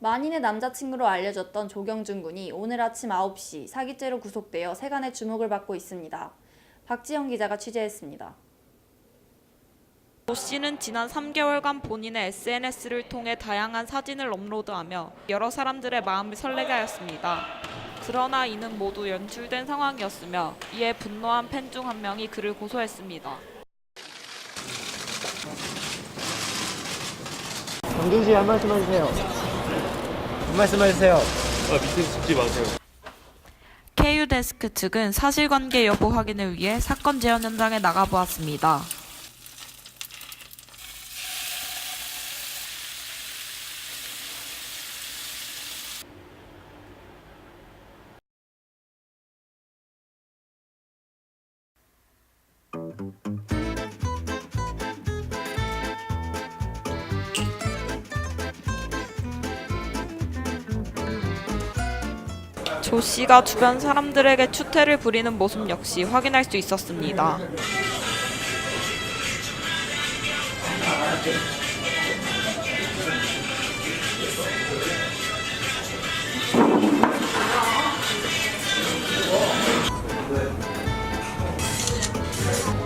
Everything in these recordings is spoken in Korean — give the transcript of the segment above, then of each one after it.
만인의 남자친구로 알려졌던 조경준 군이 오늘 아침 9시 사기죄로 구속되어 세간의 주목을 받고 있습니다. 박지영 기자가 취재했습니다. 조 씨는 지난 3개월간 본인의 SNS를 통해 다양한 사진을 업로드하며 여러 사람들의 마음을 설레게 하였습니다. 그러나 이는 모두 연출된 상황이었으며 이에 분노한 팬 중 한 명이 그를 고소했습니다. 정준 씨한 말씀 해주세요. 한 말씀 해주세요. 아 밑에 찍지 마세요. KU 데스크 측은 사실관계 여부 확인을 위해 사건 재현 현장에 나가보았습니다. 조 씨가 주변 사람들에게 추태를 부리는 모습 역시 확인할 수 있었습니다.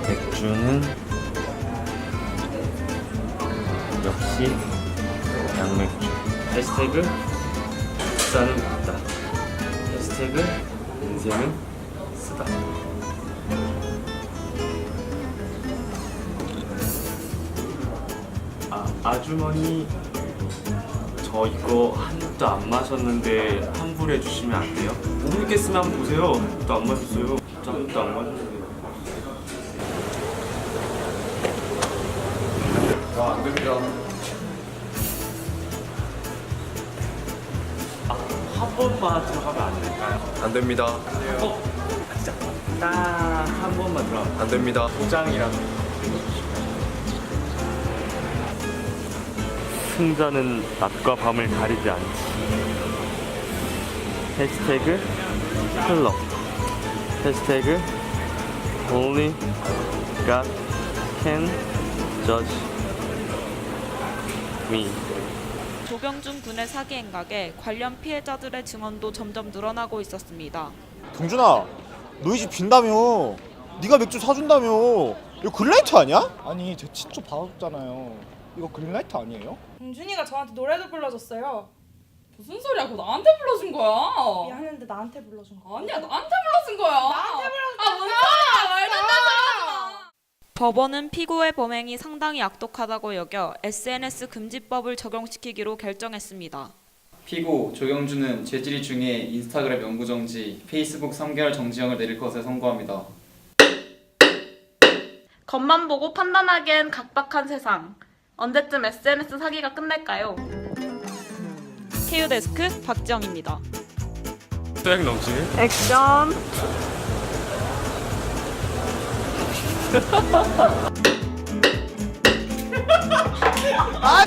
맥주는 역시 양맥주. 해시태그 식사는 먹다. 해시태그 인생은 쓰다. 아 아주머니 저 이거 한 입도 안 마셨는데 환불해 주시면 안 돼요? 못 믿겠으면 한번 보세요. 한 입도 안 마셨어요. 진짜 한 입도 안 마셨는데. 한 번만 들어가면 안 될까요? 안 됩니다. 어, 진짜 딱 한 번만 들어가면 안 됩니다. 도장이라도 승자는 낮과 밤을 가리지 않지 해시태그 클럽 해시태그 only God can judge me 조경준 군의 사기 행각에 관련 피해자들의 증언도 점점 늘어나고 있었습니다. 동준아 너희 집 빈다며 네가 맥주 사준다며 이거 그린라이트 아니야? 아니 제 친초 받았잖아요. 이거 그린라이트 아니에요? 동준이가 저한테 노래도 불러줬어요. 무슨 소리야? 그거 나한테 불러준 거야. 미안한데 나한테 불러준 거. 아니야, 나한테 불러준 거야. 나한테 불러준 거야. 아, 뭔 소리야? 말도 안 되는 소리 하지 마. 법원은 피고의 범행이 상당히 악독하다고 여겨 SNS 금지법을 적용시키기로 결정했습니다. 피고 조경준은 죄질이 중에 인스타그램 영구 정지, 페이스북 3개월 정지형을 내릴 것을 선고합니다. 겉만 보고 판단하기엔 각박한 세상. 언제쯤 SNS 사기가 끝날까요? KU 데스크 박지영입니다. 딱 넘치네 액션. 아